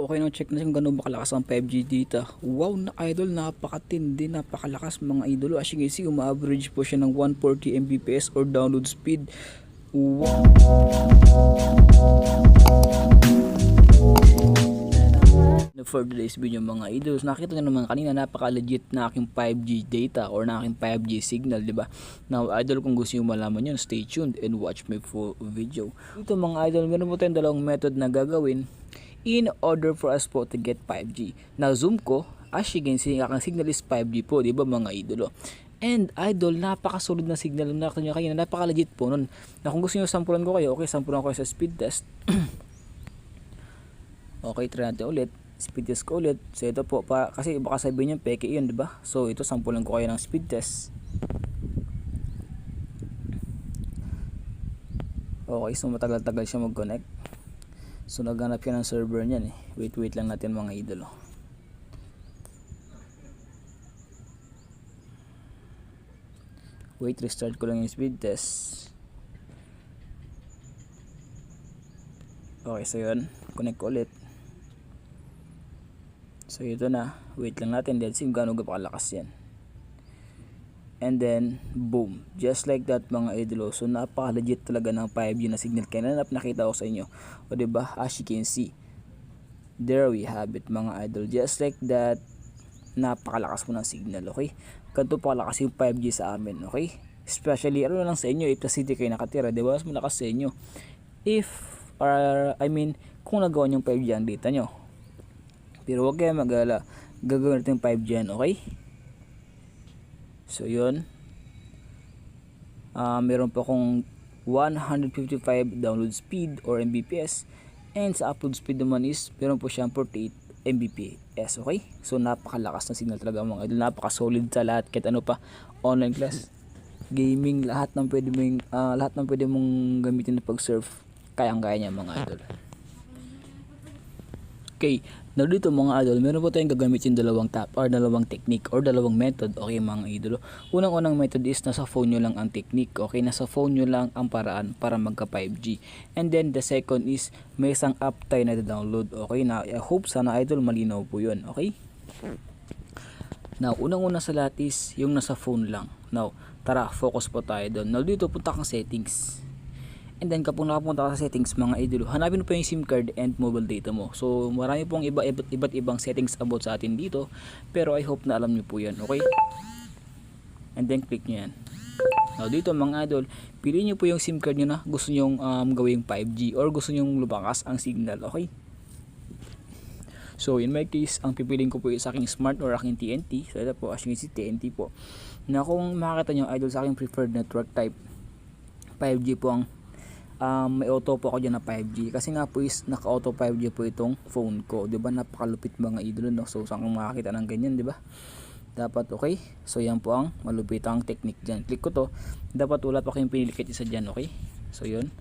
Okay na check natin kung gano'n ba kalakas ang 5G data. Wow na idol, napakatindi, napakalakas mga idolo. As you can see, uma-average po siya ng 140 Mbps or download speed. Wow! For today's video mga idols, nakita nyo naman kanina napaka-legit na aking 5G data or na aking 5G signal, di ba? Now, idol, kung gusto nyo malaman yun, stay tuned and watch my full video. Ito mga idol, meron po tayong dalawang method na gagawin in order for us po to get 5G. Now, zoom ko, as you can see, ang signal is 5G po, di ba mga idolo? And idol, napakasolid na signal na nakita nyo kanina, napaka-legit po nun. Na kung gusto nyo sampulan ko kayo, okay, sampulan ko kayo sa speed test. okay, try natin ulit speed test ko ulit. So ito po pa kasi baka sabihin niyo peke 'yun, 'di ba? So ito sampulan ko kayo ng speed test. Okay, so matagal-tagal siya mag-connect. So naghanap siya ng server niyan eh. Wait, wait lang natin mga idolo. Wait, restart ko lang yung speed test. Okay, so yun. Connect ko ulit. So ito na, wait lang natin, let's see kung gaano kapakalakas yan. And then, boom. Just like that mga idolo. So napaka-legit talaga ng 5G na signal. Kaya na nakita ko sa inyo. O ba diba, as you can see. There we have it mga idol. Just like that, napakalakas po ng signal, okay? Ganito pa kalakas yung 5G sa amin, okay? Especially, ano lang sa inyo, if the city kayo nakatira, di ba? Mas malakas sa inyo. If, or, I mean, kung nagawa yung 5G ang data nyo, pero huwag kayo mag-ala. Gagawin natin 5 dyan, okay? So, yun. Uh, meron pa akong 155 download speed or Mbps. And sa upload speed naman is, meron po siyang 48 Mbps, okay? So, napakalakas na signal talaga mga idol. Napaka-solid sa lahat. Kahit ano pa, online class, gaming, lahat ng pwede mong, uh, lahat ng pwede mong gamitin na pag-surf, kayang-kaya niya mga idol. Okay, now dito mga idol, meron po tayong gagamitin dalawang tap or dalawang technique or dalawang method. Okay mga idolo. Unang-unang method is nasa phone nyo lang ang technique. Okay, nasa phone nyo lang ang paraan para magka 5G. And then the second is may isang app tayo na download. Okay, na I hope sana idol malinaw po yun. Okay? Now, unang-una sa lahat is yung nasa phone lang. Now, tara, focus po tayo doon. Now, dito punta kang settings. And then kapag nakapunta ka sa settings mga idolo, hanapin mo pa yung SIM card and mobile data mo. So marami pong iba, iba't, iba't ibang settings about sa atin dito. Pero I hope na alam niyo po yan, okay? And then click nyo yan. Now dito mga idol, piliin nyo po yung SIM card nyo na gusto nyo um, gawing 5G or gusto nyo lumakas ang signal, okay? So in my case, ang pipiliin ko po is aking smart or aking TNT. So ito po, as you can see, TNT po. Na kung makakita nyo idol sa aking preferred network type, 5G po ang um, may auto po ako dyan na 5G kasi nga po is naka auto 5G po itong phone ko. Ba napakalupit mga idolo no? So saan kang makakita ng ganyan ba? Dapat okay. So yan po ang malupit ang technique dyan. Click ko to. Dapat wala pa kayong pinilikit isa dyan okay? So yun.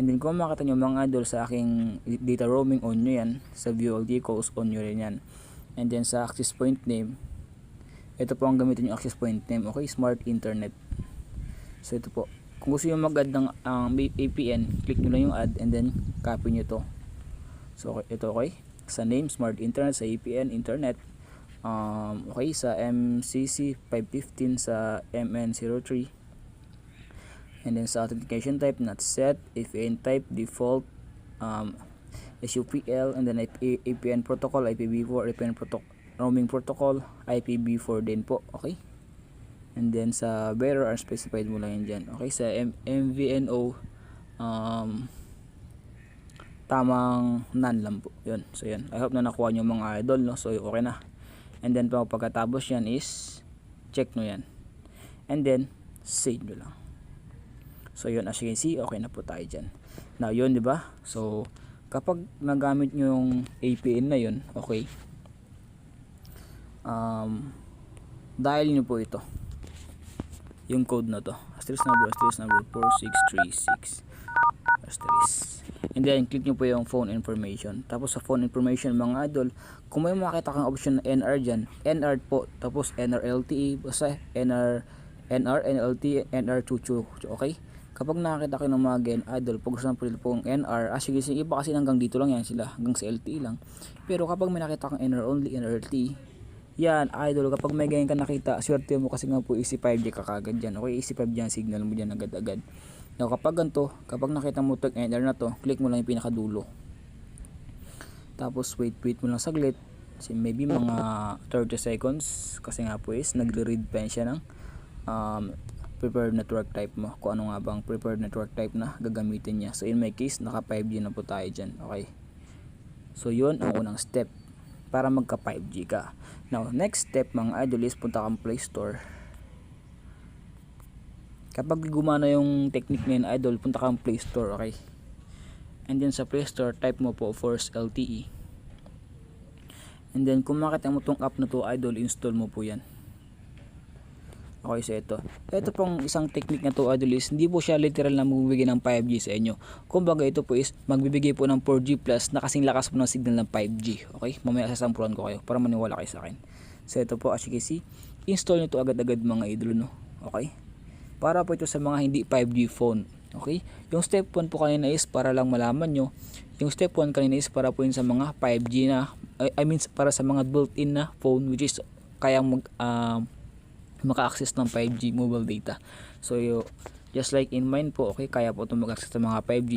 And then kung makita nyo mga idol sa aking data roaming on nyo yan sa VOLT calls on nyo rin yan. And then sa access point name ito po ang gamitin yung access point name okay? Smart internet. So ito po kung gusto nyo mag-add ng um, APN click nyo lang yung add and then copy nyo to. So okay, ito okay. Sa name smart internet sa APN internet. Um, okay sa MCC 515 sa MN03 and then sa authentication type not set. APN type default um, SUPL and then APN protocol IPv4 APN protocol roaming protocol IPv4 din po. Okay and then sa bearer are specified mo lang yan dyan. Okay sa M MVNO um, tamang nan lang po. Yun. So yun. I hope na nakuha nyo mga idol no? So okay na. And then pagkatapos yan is check nyo yan. And then save nyo lang. So yun. As you can see okay na po tayo dyan. Now yun di ba? So kapag nagamit nyo yung APN na yun okay. Um, dial nyo po ito yung code na to. Asterisk number asterisk number 4636 asterisk. And then click nyo po yung phone information. Tapos sa phone information mga idol kung may makita kang option na NR dyan NR po. Tapos NR LTE basta NR NR NLT NR chuchu. Okay? Kapag nakakita kayo ng mga gen idol, for example po ang NR, as you can see, iba kasi hanggang dito lang yan sila, hanggang sa LTE lang. Pero kapag may nakita kang NR only, NR LTE, yan, idol, kapag may ganyan ka nakita, swerte mo kasi nga po easy 5G ka kagad dyan. Okay, easy 5 dyan, signal mo dyan agad-agad. Now, kapag ganito, kapag nakita mo itong NR na to, click mo lang yung pinakadulo. Tapos, wait, wait mo lang saglit. Kasi maybe mga 30 seconds. Kasi nga po is, nagre-read pa siya ng um, preferred network type mo. Kung ano nga bang preferred network type na gagamitin niya. So, in my case, naka 5G na po tayo dyan. Okay. So, yun ang unang step para magka 5G ka. Now, next step mga idol is punta kang Play Store. Kapag gumana yung technique na yun, idol, punta kang Play Store, okay? And then sa Play Store, type mo po Force LTE. And then kung makita mo tong app na to, idol, install mo po yan. Okay, so ito. Ito pong isang technique na to, idol, is hindi po siya literal na magbibigay ng 5G sa inyo. Kumbaga ito po is magbibigay po ng 4G plus na kasing lakas po ng signal ng 5G. Okay, mamaya sasampuran ko kayo para maniwala kayo sa akin. So ito po, as you can see, install nyo to agad-agad mga idol, no? Okay? Para po ito sa mga hindi 5G phone. Okay? Yung step 1 po kanina is para lang malaman nyo. Yung step 1 kanina is para po yun sa mga 5G na, I mean para sa mga built-in na phone which is kayang mag, um, maka-access ng 5G mobile data. So, just like in mine po, okay, kaya po ito mag-access ng mga 5G.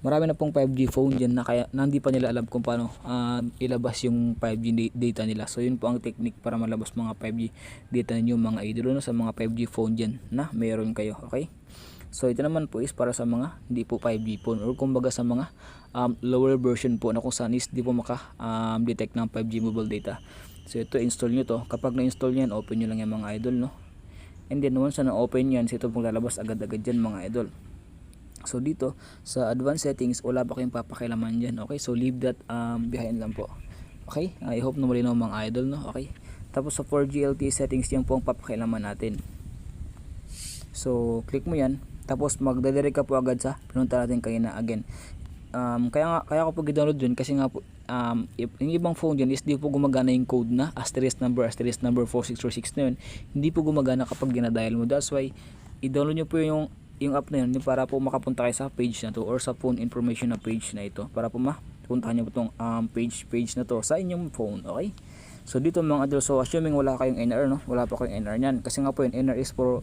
Marami na pong 5G phone dyan na, kaya, na hindi pa nila alam kung paano um, ilabas yung 5G da- data nila. So, yun po ang technique para malabas mga 5G data ninyo mga idolo no, sa mga 5G phone dyan na meron kayo. Okay? So, ito naman po is para sa mga hindi po 5G phone or kumbaga sa mga um, lower version po na kung saan is di po maka-detect ng 5G mobile data. So ito install nyo to. Kapag na-install nyo yan, open nyo lang yung mga idol no. And then once na open yan, so ito pong lalabas agad-agad dyan mga idol. So dito sa advanced settings, wala pa kayong papakilaman dyan. Okay, so leave that um, behind lang po. Okay, I hope na malinaw mga idol no. Okay. Tapos sa 4G LTE settings, yan po ang papakilaman natin. So click mo yan. Tapos magdadirect ka po agad sa pinunta natin kanina again um, kaya nga kaya ko po gidownload dun kasi nga po um, yung ibang phone dyan is di po gumagana yung code na asterisk number asterisk number 4646 na yun. Hindi po gumagana kapag ginadial mo. That's why i-download nyo po yung yung app na yun para po makapunta kayo sa page na to or sa phone information na page na ito. Para po mapuntahan nyo po itong um, page page na to sa inyong phone okay? So dito mga adults so assuming wala kayong NR no? Wala pa kayong NR nyan kasi nga po yung NR is for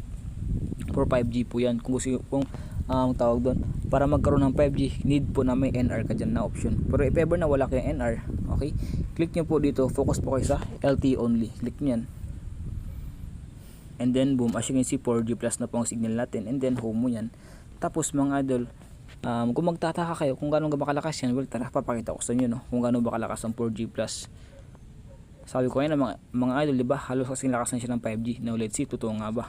for 5G po yan. Kung gusto pong um, tawag doon. Para magkaroon ng 5G need po na may NR ka dyan na option. Pero if ever na wala kayong NR okay click nyo po dito focus po kayo sa LTE only. Click nyo yan. And then boom as you can see 4G plus na po ang signal natin. And then home mo yan. Tapos mga idol um, kung magtataka kayo kung gano'n ba kalakas yan well tara papakita ko sa inyo no kung gano'n ba kalakas ang 4G plus. Sabi ko ngayon mga, mga idol diba halos kasing lakas na siya ng 5G now let's see totoo nga ba?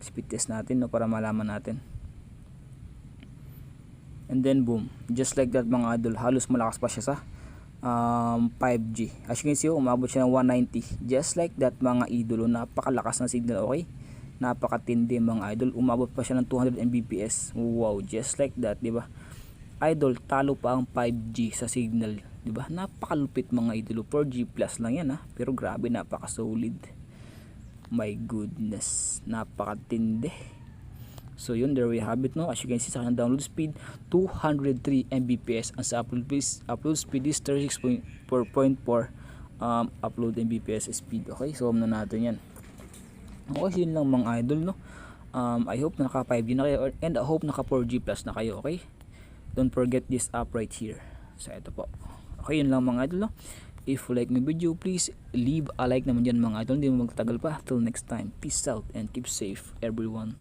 Speed test natin no para malaman natin and then boom. Just like that mga idol halos malakas pa siya sa um, 5G as you can see umabot siya ng 190 just like that mga idolo napakalakas ng signal okay? Napakatindi mga idol. Umabot pa siya ng 200 Mbps. Wow just like that di ba? Idol talo pa ang 5G sa signal di ba? Napakalupit mga idolo. 4G plus lang yan ha? Pero grabe napaka solid my goodness. Napakatindi so yun there we have it no? As you can see sa kanyang download speed 203 Mbps. Ang sa upload upload speed is 36.4.4 um, upload Mbps speed okay? So na natin yan. Okay yun lang mga idol no? Um, I hope na naka 5G na kayo and I hope naka 4G plus na kayo okay? Don't forget this app right here. So ito po. Okay yun lang mga idol no? If you like my video please leave a like naman dyan mga idol. Hindi mo magtatagal pa. Till next time peace out and keep safe everyone